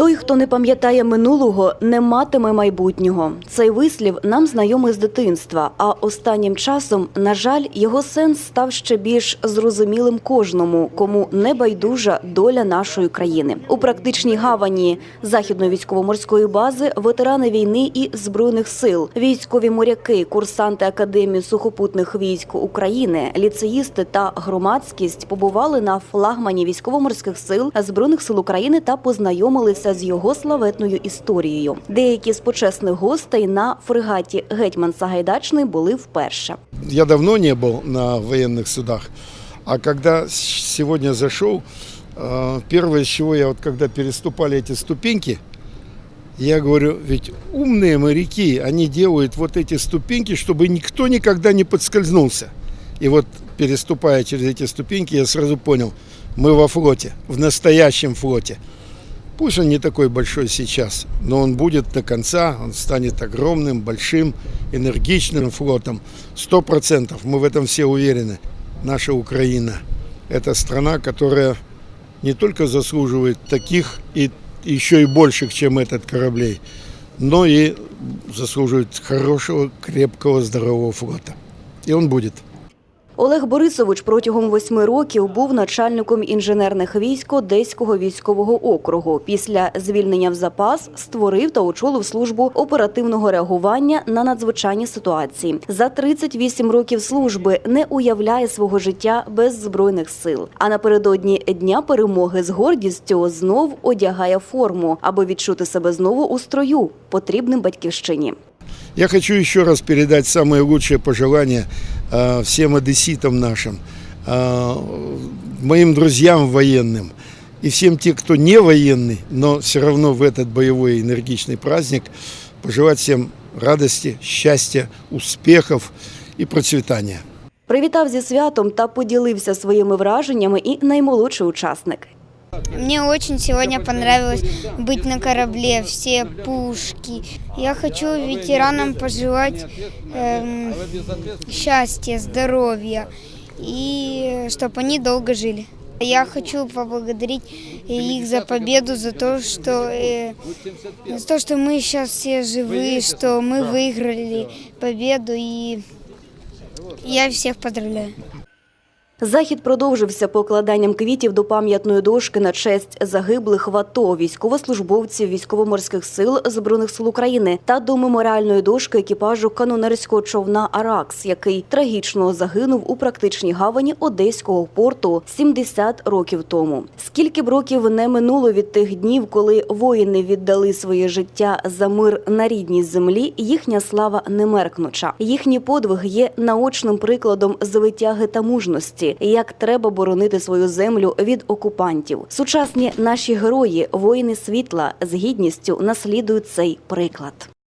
Той, хто не пам'ятає минулого, не матиме майбутнього. Цей вислів нам знайомий з дитинства. А останнім часом, на жаль, його сенс став ще більш зрозумілим кожному, кому не байдужа доля нашої країни. У практичній гавані західної військово-морської бази ветерани війни і збройних сил, військові моряки, курсанти академії сухопутних військ України, ліцеїсти та громадськість побували на флагмані військово-морських сил збройних сил України та познайомилися з його славетною історією. Деякі з почесних гостей на фрегаті Гетьман Сагайдачний були вперше. Я давно не был на военных судах, а когда с- сегодня зашел, э, первое, с чего я вот когда переступали эти ступеньки, я говорю, ведь умные моряки, они делают вот эти ступеньки, чтобы никто никогда не подскользнулся. И вот переступая через эти ступеньки, я сразу понял, мы во флоте, в настоящем флоте. Пусть он не такой большой сейчас, но он будет до конца, он станет огромным, большим, энергичным флотом. Сто процентов, мы в этом все уверены. Наша Украина – это страна, которая не только заслуживает таких и еще и больших, чем этот кораблей, но и заслуживает хорошего, крепкого, здорового флота. И он будет. Олег Борисович протягом восьми років був начальником інженерних військ Одеського військового округу. Після звільнення в запас створив та очолив службу оперативного реагування на надзвичайні ситуації. За 38 років служби не уявляє свого життя без збройних сил. А напередодні дня перемоги з гордістю знов одягає форму, аби відчути себе знову у строю, потрібним батьківщині. Я хочу еще раз передать самые лучшие пожелания э, всем одесситам нашим, э, моим друзьям военным и всем тем, кто не военный, но все равно в этот боевой энергичный праздник пожелать всем радости, счастья, успехов и процветания. Привітав зі святом та поділився своїми враженнями і наймолодший учасник. Мне очень сегодня понравилось быть на корабле, все пушки. Я хочу ветеранам пожелать эм, счастья, здоровья и чтобы они долго жили. Я хочу поблагодарить их за победу, за то, что, э, за то, что мы сейчас все живы, что мы выиграли победу, и я всех поздравляю. Захід продовжився покладанням квітів до пам'ятної дошки на честь загиблих в АТО, військовослужбовців військово-морських сил збройних сил України та до меморіальної дошки екіпажу канонерського човна Аракс, який трагічно загинув у практичній гавані одеського порту 70 років тому. Скільки б років не минуло від тих днів, коли воїни віддали своє життя за мир на рідній землі, їхня слава не меркнуча. Їхній подвиг є наочним прикладом звитяги та мужності, як треба боронити свою землю від окупантів. Сучасні наші герої, воїни світла, з гідністю наслідують цей приклад.